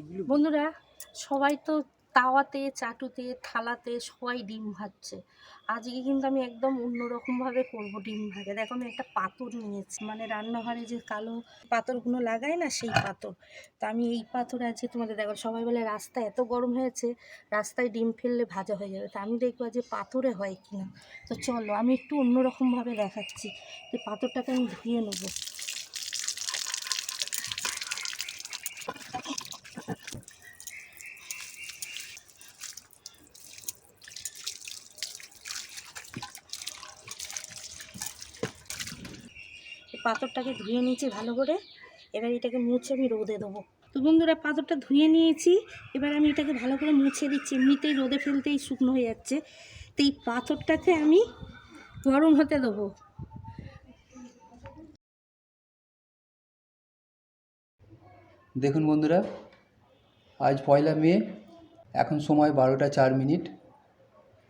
বন্ধুরা, সবাই তো তাওয়াতে, চাটুতে, থালাতে সবাই ডিম ভাজছে। আজকে কিন্তু আমি একদম অন্যরকমভাবে করব ডিম ভাজা। দেখো, আমি একটা পাথর নিয়েছি। মানে রান্নাঘরে যে কালো পাথরগুলো লাগায় না, সেই পাথর তো আমি এই পাথর আছে তোমাদের দেখো, সবাই বলে রাস্তা এত গরম হয়েছে, রাস্তায় ডিম ফেললে ভাজা হয়ে যাবে। তো আমি দেখব যে পাথরে হয় কিনা। তো চলো, আমি একটু অন্যরকমভাবে দেখাচ্ছি। যে পাথরটাকে আমি ধুয়ে নেব। পাথরটাকে ধুয়ে নিয়েছি ভালো করে। এবার এটাকে মুছে আমি রোদে দেবো। তো বন্ধুরা পাথরটা ধুয়ে নিয়েছি। এবার আমি এটাকে ভালো করে মুছে দিচ্ছি। এমনিতেই রোদে ফেলতেই শুকনো হয়ে যাচ্ছে। তো এই পাথরটাকে আমি গরম হতে দেবো। দেখুন বন্ধুরা আজ পয়লা মে এখন সময় বারোটা চার মিনিট।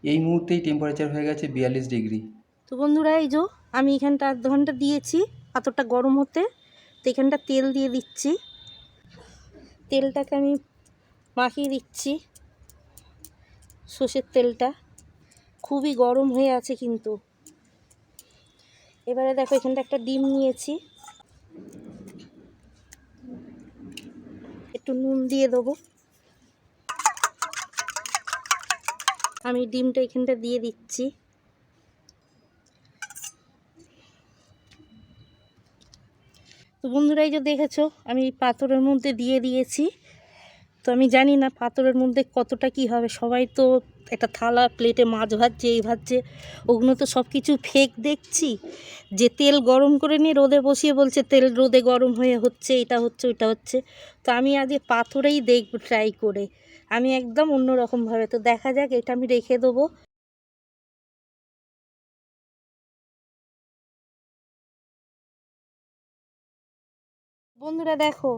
এই মুহূর্তেই টেম্পারেচার হয়ে গেছে বিয়াল্লিশ ডিগ্রি। তো বন্ধুরা এই যে আমি এখানটা আধ ঘণ্টা দিয়েছি। পাথরটা গরম হতে, তো এখানটা তেল দিয়ে দিচ্ছি। তেলটাকে আমি মাখিয়ে দিচ্ছি, সর্ষের তেলটা। খুবই গরম হয়ে আছে কিন্তু। এবারে দেখো এখানটা একটা ডিম নিয়েছি। একটু নুন দিয়ে দেবো। আমি ডিমটা এখানটা দিয়ে দিচ্ছি। তো বন্ধুরা এই যে দেখেছ, আমি পাথরের মধ্যে দিয়ে দিয়েছি। তো আমি জানি না পাথরের মধ্যে কতটা কি হবে। সবাই তো একটা থালা প্লেটে মাছ ভাজছে, এই ভাজছে। ওগুলো তো সব কিছু ফেক দেখছি। যে তেল গরম করে নিয়ে রোদে বসিয়ে বলছে, তেল রোদে গরম হয়ে হচ্ছে, এটা হচ্ছে, ওইটা হচ্ছে। তো আমি আজকে পাথরেই দেখব ট্রাই করে। আমি একদম অন্যরকমভাবে। তো দেখা যাক, এটা আমি রেখে দেবো। বন্ধুরা দেখো,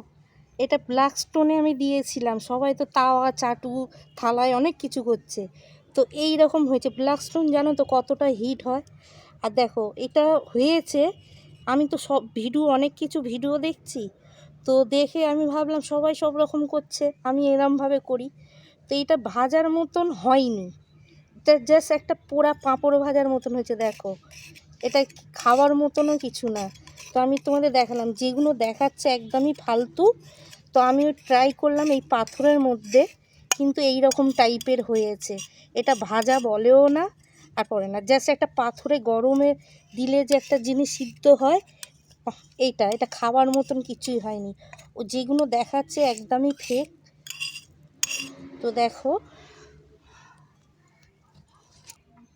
এটা ব্ল্যাক স্টোনে আমি দিয়েছিলাম। সবাই তো তাওয়া, চাটু, থালায় অনেক কিছু করছে। তো এই রকম হয়েছে। ব্ল্যাক স্টোন জানো তো কতটা হিট হয়? আর দেখো, এটা হয়েছে, আমি তো সব ভিডিও অনেক কিছু ভিডিও দেখছি। তো দেখে আমি ভাবলাম সবাই সব রকম করছে, আমি এরমভাবে করি। তো এটা ভাজার মতন হয়নি। এটা জাস্ট একটা পোড়া পাঁপড় ভাজার মতন হয়েছে, দেখো। এটা খাওয়ার মতনও কিছু না। তো আমি তোমাদের দেখালাম, যেগুলো দেখাচ্ছে একদমই ফালতু। তো আমিও ট্রাই করলাম এই পাথরের মধ্যে, কিন্তু এই রকম টাইপের হয়েছে। এটা ভাজা বলেও না, আর পড়ে না জাস্ট একটা পাথরে গরমে দিলে যে একটা জিনিস সিদ্ধ হয় এইটা, এটা খাওয়ার মতন কিছুই হয়নি। ও যেগুলো দেখাচ্ছে একদমই ফেক তো দেখো,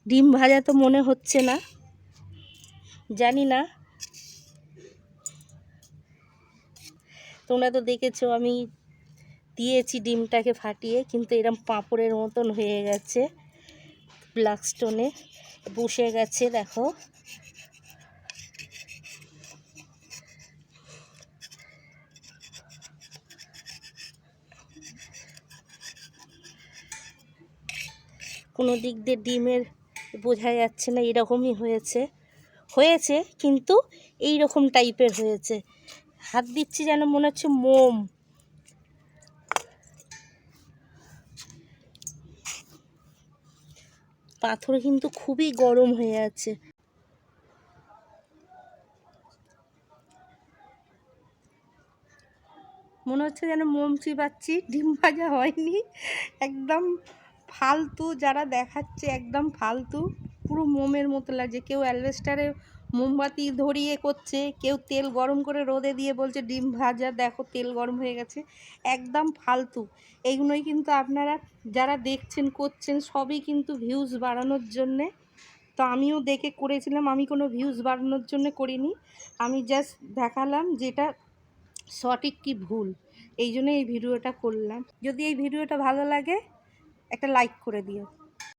ডিম ভাজা তো মনে হচ্ছে না, জানি না। তোমরা তো দেখেছ আমি দিয়েছি ডিমটাকে ফাটিয়ে, কিন্তু এরম পাঁপড়ের মতন হয়ে গেছে ব্ল্যাক স্টোনে বসে গেছে, দেখো। কোনো দিক দিয়ে ডিমের বোঝা যাচ্ছে না, এরকমই হয়েছে। হয়েছে, কিন্তু এই রকম টাইপের হয়েছে। হাত দিচ্ছি যেন মনে হচ্ছে মোম। পাথর কিন্তু খুবই গরম হয়ে আছে। মনে হচ্ছে যেন মোম চিবাচ্ছি, ডিম ভাজা হয়নি, একদম ফালতু, যারা দেখাচ্ছে একদম ফালতু, পুরো মোমের মতো লাগছে। কেউ অ্যালভেস্টারে মোমবাতি ধরিয়ে করছে, কেউ তেল গরম করে রোদে দিয়ে বলছে, ডিম ভাজা, দেখো তেল গরম হয়ে গেছে। একদম ফালতু। এইগুলোই কিন্তু আপনারা যারা দেখছেন, করছেন, সবই কিন্তু ভিউজ বাড়ানোর জন্যে। তো আমিও দেখে করেছিলাম, আমি কোনো ভিউজ বাড়ানোর জন্য করিনি। আমি জাস্ট দেখালাম যেটা সঠিক কি ভুল। এই জন্য এই ভিডিওটা করলাম। যদি এই ভিডিওটা ভালো লাগে, একটা লাইক করে দিও।